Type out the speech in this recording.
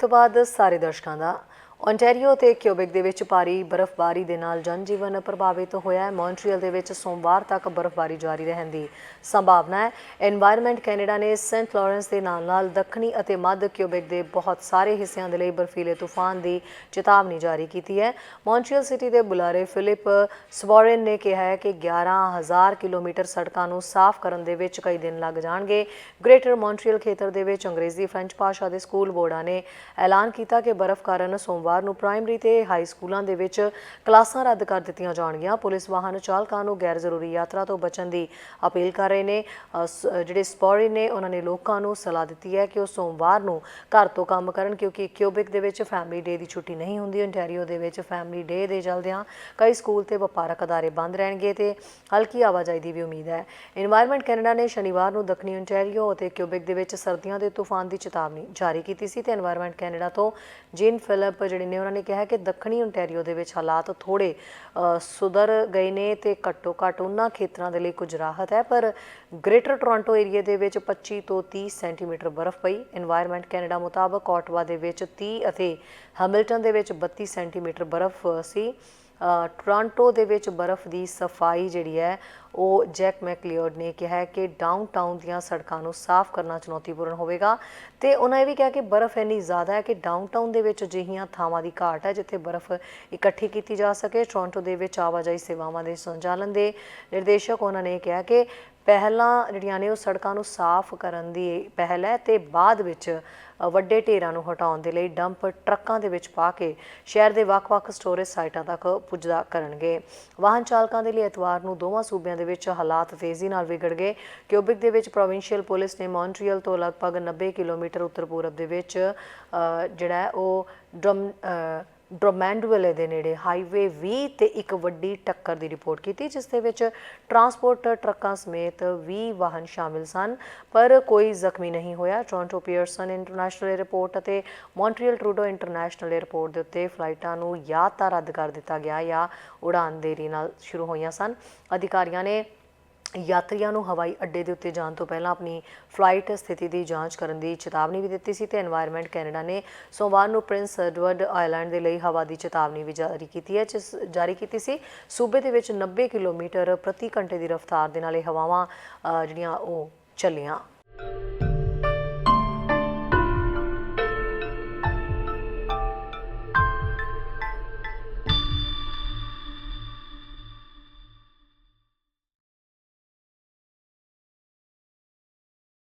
ਤੋਂ ਬਾਅਦ ਸਾਰੇ ਦਰਸ਼ਕਾਂ ਓਨਟਾਰੀਓ ਤੇ ਕਿਊਬਿਕ ਦੇ ਵਿੱਚ ਭਾਰੀ ਬਰਫ਼ਬਾਰੀ ਦੇ ਨਾਲ ਜਨਜੀਵਨ ਪ੍ਰਭਾਵਿਤ ਹੋਇਆ ਹੈ। ਮੌਂਟਰੀਅਲ ਦੇ ਵਿੱਚ ਸੋਮਵਾਰ ਤੱਕ ਬਰਫ਼ਬਾਰੀ ਜਾਰੀ ਰਹਿਣ ਦੀ ਸੰਭਾਵਨਾ ਹੈ। এনवायरमेंट ਕੈਨੇਡਾ ਨੇ ਸੈਂਟ ਲਾਰੈਂਸ ਦੇ ਨਾਲ-ਨਾਲ ਦੱਖਣੀ ਅਤੇ ਮੱਧ ਕਿਊਬਿਕ ਦੇ ਬਹੁਤ ਸਾਰੇ ਹਿੱਸਿਆਂ ਦੇ ਲਈ ਬਰਫੀਲੇ ਤੂਫਾਨ ਦੀ ਚੇਤਾਵਨੀ ਜਾਰੀ ਕੀਤੀ ਹੈ। ਮੌਂਟਰੀਅਲ ਸਿਟੀ ਦੇ ਬੁਲਾਰੇ ਫਿਲਿਪ ਸਵੋਰਨ ਨੇ ਕਿਹਾ ਹੈ ਕਿ 11000 ਕਿਲੋਮੀਟਰ ਸੜਕਾਂ ਨੂੰ ਸਾਫ਼ ਕਰਨ ਦੇ ਵਿੱਚ ਕਈ ਦਿਨ ਲੱਗ ਜਾਣਗੇ। ਗ੍ਰੇਟਰ ਮੌਂਟਰੀਅਲ ਖੇਤਰ ਦੇ ਵਿੱਚ ਅੰਗਰੇਜ਼ੀ ਫ੍ਰੈਂਚ ਭਾਸ਼ਾ ਦੇ ਸਕੂਲ ਬੋਰਡਾਂ ਨੇ ਐਲਾਨ ਕੀਤਾ ਕਿ ਬਰਫ਼ ਕਾਰਨ ਸੋਮਵਾਰ ਐਤਵਾਰ ਨੂੰ ਪ੍ਰਾਇਮਰੀ ਤੇ ਹਾਈ ਸਕੂਲਾਂ ਦੇ ਵਿੱਚ ਕਲਾਸਾਂ ਰੱਦ ਕਰ ਦਿੱਤੀਆਂ ਜਾਣਗੀਆਂ। ਪੁਲਿਸ ਵਾਹਨ ਚਾਲਕਾਂ ਨੂੰ ਗੈਰ ਜ਼ਰੂਰੀ ਯਾਤਰਾ ਤੋਂ ਬਚਣ ਦੀ ਅਪੀਲ ਕਰ ਰਹੇ ਨੇ। ਜਿਹੜੇ ਸਪੋਰੀ ਨੇ, ਉਹਨਾਂ ਨੇ ਲੋਕਾਂ ਨੂੰ ਸਲਾਹ ਦਿੱਤੀ ਹੈ ਕਿ ਉਹ ਸੋਮਵਾਰ ਨੂੰ ਘਰ ਤੋਂ ਕੰਮ ਕਰਨ ਕਿਉਂਕਿ ਕਿਊਬਿਕ ਦੇ ਵਿੱਚ ਫੈਮਿਲੀ ਡੇ ਦੀ ਛੁੱਟੀ ਨਹੀਂ ਹੁੰਦੀ। ਓਨਟਾਰੀਓ ਦੇ ਵਿੱਚ ਫੈਮਿਲੀ ਡੇ ਦੇ ਚਲਦਿਆਂ ਕਈ ਸਕੂਲ ਤੇ ਵਪਾਰਕ ਅਦਾਰੇ ਬੰਦ ਰਹਿਣਗੇ ਤੇ ਹਲਕੀ ਆਵਾਜਾਈ ਦੀ ਵੀ ਉਮੀਦ ਹੈ। এনवायरमेंट ਕੈਨੇਡਾ ਨੇ ਸ਼ਨੀਵਾਰ ਨੂੰ ਦੱਖਣੀ ਓਨਟਾਰੀਓ ਅਤੇ ਕਿਊਬਿਕ ਦੇ ਵਿੱਚ ਸਰਦੀਆਂ ਦੇ ਤੂਫਾਨ ਦੀ ਚੇਤਾਵਨੀ ਜਾਰੀ ਕੀਤੀ ਸੀ ਤੇ এনवायरमेंट ਕੈਨੇਡਾ ਤੋਂ ਜਿਨ ਫਿਲਪ ਜਿਹੜੇ ਨੇ, ਉਹਨਾਂ ਨੇ ਕਿਹਾ ਕਿ ਦੱਖਣੀ ਓਨਟਾਰੀਓ ਦੇ ਵਿੱਚ ਹਾਲਾਤ ਥੋੜੇ ਸੁਧਰ ਗਏ ਨੇ ਤੇ ਘੱਟੋ ਘੱਟ ਉਹਨਾਂ ਖੇਤਰਾਂ ਦੇ ਲਈ ਕੁਝ ਰਾਹਤ ਹੈ। ਪਰ ਗ੍ਰੇਟਰ ਟੋਰਾਂਟੋ ਏਰੀਆ ਦੇ ਵਿੱਚ 25 ਤੋਂ 30 ਸੈਂਟੀਮੀਟਰ ਬਰਫ਼ ਪਈ। এনवायरमेंट ਕੈਨੇਡਾ ਮੁਤਾਬਕ ਆਟਵਾ ਦੇ ਵਿੱਚ 30 ਅਤੇ ਹੈਮਿਲਟਨ ਦੇ ਵਿੱਚ 32 ਸੈਂਟੀਮੀਟਰ ਬਰਫ਼ ਸੀ। ਟੋਰਾਂਟੋ ਦੇ ਵਿੱਚ ਬਰਫ਼ ਦੀ ਸਫ਼ਾਈ ਜਿਹੜੀ ਹੈ ਉਹ ਜੈਕ ਮੈਕਲੀਓਡ ਨੇ ਕਿਹਾ ਹੈ ਕਿ ਡਾਊਨਟਾਊਨ ਦੀਆਂ ਸੜਕਾਂ ਨੂੰ ਸਾਫ਼ ਕਰਨਾ ਚੁਣੌਤੀਪੂਰਨ ਹੋਵੇਗਾ ਤੇ ਉਹਨਾਂ ਇਹ ਵੀ ਕਿਹਾ ਕਿ ਬਰਫ਼ ਇੰਨੀ ਜ਼ਿਆਦਾ ਹੈ ਕਿ ਡਾਊਨਟਾਊਨ ਦੇ ਵਿੱਚ ਅਜਿਹੀਆਂ ਥਾਵਾਂ ਦੀ ਘਾਟ ਹੈ ਜਿੱਥੇ ਬਰਫ਼ ਇਕੱਠੀ ਕੀਤੀ ਜਾ ਸਕੇ। ਟੋਰਾਂਟੋ ਦੇ ਵਿੱਚ ਆਵਾਜਾਈ ਸੇਵਾਵਾਂ ਦੇ ਸੰਚਾਲਨ ਦੇ ਨਿਰਦੇਸ਼ਕ ਉਹਨਾਂ ਨੇ ਕਿਹਾ ਕਿ ਪਹਿਲਾਂ ਜਿਹੜੀਆਂ ਨੇ ਉਹ ਸੜਕਾਂ ਨੂੰ ਸਾਫ਼ ਕਰਨ ਦੀ ਪਹਿਲ ਹੈ ਤੇ ਬਾਅਦ ਵਿੱਚ ਵੱਡੇ ਢੇਰਾਂ ਨੂੰ ਹਟਾਉਣ ਦੇ ਲਈ ਡੰਪ ਟਰੱਕਾਂ ਦੇ ਵਿੱਚ ਪਾ ਕੇ ਸ਼ਹਿਰ ਦੇ ਵੱਖ-ਵੱਖ ਸਟੋਰੇਜ ਸਾਈਟਾਂ ਤੱਕ ਪੁੱਜਦਾ ਕਰਨਗੇ। ਵਾਹਨ ਚਾਲਕਾਂ ਦੇ ਲਈ ਐਤਵਾਰ ਨੂੰ ਦੋਵਾਂ ਸੂਬਿਆਂ ਦੇ ਵਿੱਚ ਹਾਲਾਤ ਤੇਜ਼ੀ ਨਾਲ ਵਿਗੜ ਗਏ। ਕਿਊਬਿਕ ਦੇ ਵਿੱਚ ਪ੍ਰੋਵਿੰਸ਼ੀਅਲ ਪੁਲਿਸ ਨੇ ਮੌਂਟਰੀਅਲ ਤੋਂ ਲਗਭਗ 90 ਕਿਲੋਮੀਟਰ ਉੱਤਰ ਪੂਰਬ ਦੇ ਵਿੱਚ ਜਿਹੜਾ ਉਹ ਡਰਮ ਡਰੋਮੈਂਡਵਿਲੇ ਦੇ ਨੇੜੇ ਹਾਈਵੇ 20 ਤੇ ਇੱਕ ਵੱਡੀ ਟੱਕਰ ਦੀ ਰਿਪੋਰਟ ਕੀਤੀ, ਜਿਸ ਦੇ ਵਿੱਚ ਟਰਾਂਸਪੋਰਟ ਟਰੱਕਾਂ ਸਮੇਤ 20 ਵਾਹਨ ਸ਼ਾਮਿਲ ਸਨ, ਪਰ ਕੋਈ ਜ਼ਖਮੀ ਨਹੀਂ ਹੋਇਆ। ਟੋਰਾਂਟੋ ਪੀਅਰਸਨ ਇੰਟਰਨੈਸ਼ਨਲ 에ਅਰਪੋਰਟ ਅਤੇ ਮੌਂਟਰੀਅਲ ਟਰੂਡੋ ਇੰਟਰਨੈਸ਼ਨਲ 에ਅਰਪੋਰਟ ਦੇ ਉੱਤੇ ਫਲਾਈਟਾਂ ਨੂੰ ਜਾਂ ਤਾਂ ਰੱਦ ਕਰ ਦਿੱਤਾ ਗਿਆ ਜਾਂ ਉਡਾਨ ਦੇਰੀ ਨਾਲ ਸ਼ੁਰੂ ਹੋਈਆਂ ਸਨ। ਅਧਿਕਾਰੀਆਂ ਨੇ ਯਾਤਰੀਆਂ ਨੂੰ ਹਵਾਈ ਅੱਡੇ ਦੇ ਉੱਤੇ ਜਾਣ ਤੋਂ ਪਹਿਲਾਂ ਆਪਣੀ ਫਲਾਈਟ ਸਥਿਤੀ ਦੀ ਜਾਂਚ ਕਰਨ ਦੀ ਚੇਤਾਵਨੀ ਵੀ ਦਿੱਤੀ ਸੀ ਤੇ এনवायरमेंट ਕੈਨੇਡਾ ਨੇ ਸੋਮਵਾਰ ਨੂੰ ਪ੍ਰਿੰਸ ਐਡਵਰਡ ਆਇਲੈਂਡ ਦੇ ਲਈ ਹਵਾ ਦੀ ਚੇਤਾਵਨੀ ਵੀ ਜਾਰੀ ਕੀਤੀ ਹੈ, ਜਿਸ ਜਾਰੀ ਕੀਤੀ ਸੀ। ਸੂਬੇ ਦੇ ਵਿੱਚ 90 ਕਿਲੋਮੀਟਰ ਪ੍ਰਤੀ ਘੰਟੇ ਦੀ ਰਫ਼ਤਾਰ ਦੇ ਨਾਲ ਇਹ ਹਵਾਵਾਂ ਜਿਹੜੀਆਂ ਉਹ ਚੱਲੀਆਂ।